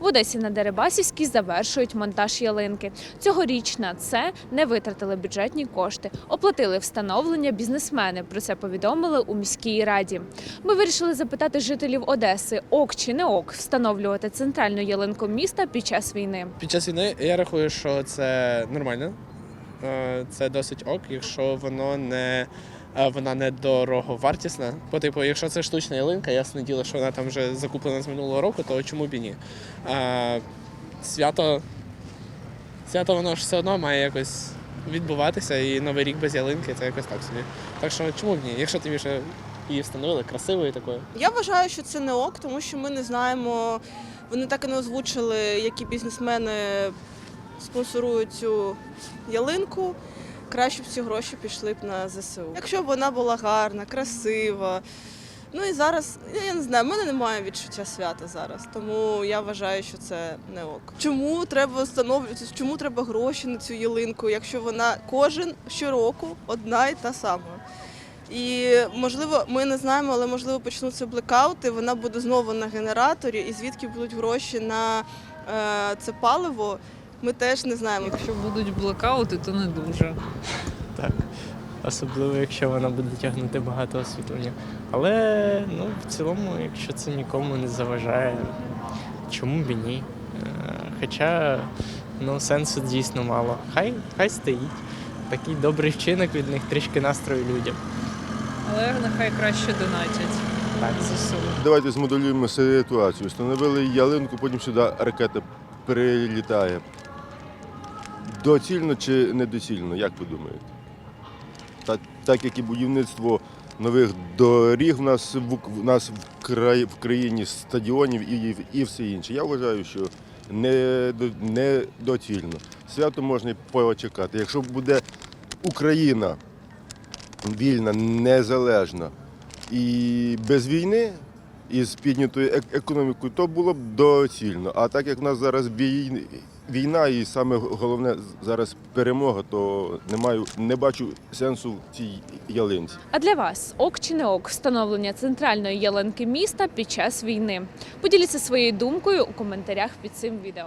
В Одесі на Дерибасівській завершують монтаж ялинки. Цьогоріч на це не витратили бюджетні кошти. Оплатили встановлення бізнесмени. Про це повідомили у міській раді. Ми вирішили запитати жителів Одеси, ок чи не ок встановлювати центральну ялинку міста під час війни. Під час війни я рахую, що це нормально. Е, Це досить ок, якщо воно не е, вона не дороговартісна. По типу, якщо це штучна ялинка, ясне діло, що вона там вже закуплена з минулого року, то чому б і ні? А, свято, свято воно ж все одно має якось відбуватися, і новий рік без ялинки це якось так собі. Так що чому б ні? Якщо тобі вже її встановили красивою такою. Я вважаю, що це не ок, тому що ми не знаємо. Вони так і не озвучили, які бізнесмени спонсорують цю ялинку. Краще б ці гроші пішли б на ЗСУ. Якщо б вона була гарна, красива. Ну і зараз, я не знаю, в мене немає відчуття свята зараз, тому я вважаю, що це не ок. Чому треба встановлювати, чому треба гроші на цю ялинку, якщо вона кожен щороку одна і та сама? І можливо, ми не знаємо, але можливо почнуться блекаути. Вона буде знову на генераторі, і звідки будуть гроші на е, це паливо. Ми теж не знаємо. Якщо будуть блекаути, то не дуже. Так. Особливо, якщо вона буде тягнути багато освітлення. Але ну, в цілому, якщо це нікому не заважає, чому б і ні? Е, Хоча ну, сенсу дійсно мало. Хай, хай стоїть. Такий добрий вчинок від них трішки настрою людям. Але нехай краще донатять. Так, ЗСУ. Давайте змоделюємо ситуацію. Встановили ялинку, потім сюди ракета прилітає. Доцільно чи недоцільно, як ви думаєте? Так, так як і будівництво нових доріг в нас в, в нас в, край, в країні стадіонів і, і все інше. Я вважаю, що не, до- недоцільно. Свято можна почекати. Якщо буде Україна вільна, незалежна і без війни, і з піднятою економікою, то було б доцільно. А так як в нас зараз бій, війна, і саме головне зараз перемога, то не маю, не бачу сенсу в цій ялинці. А для вас ок чи не ок встановлення центральної ялинки міста під час війни? Поділіться своєю думкою у коментарях під цим відео.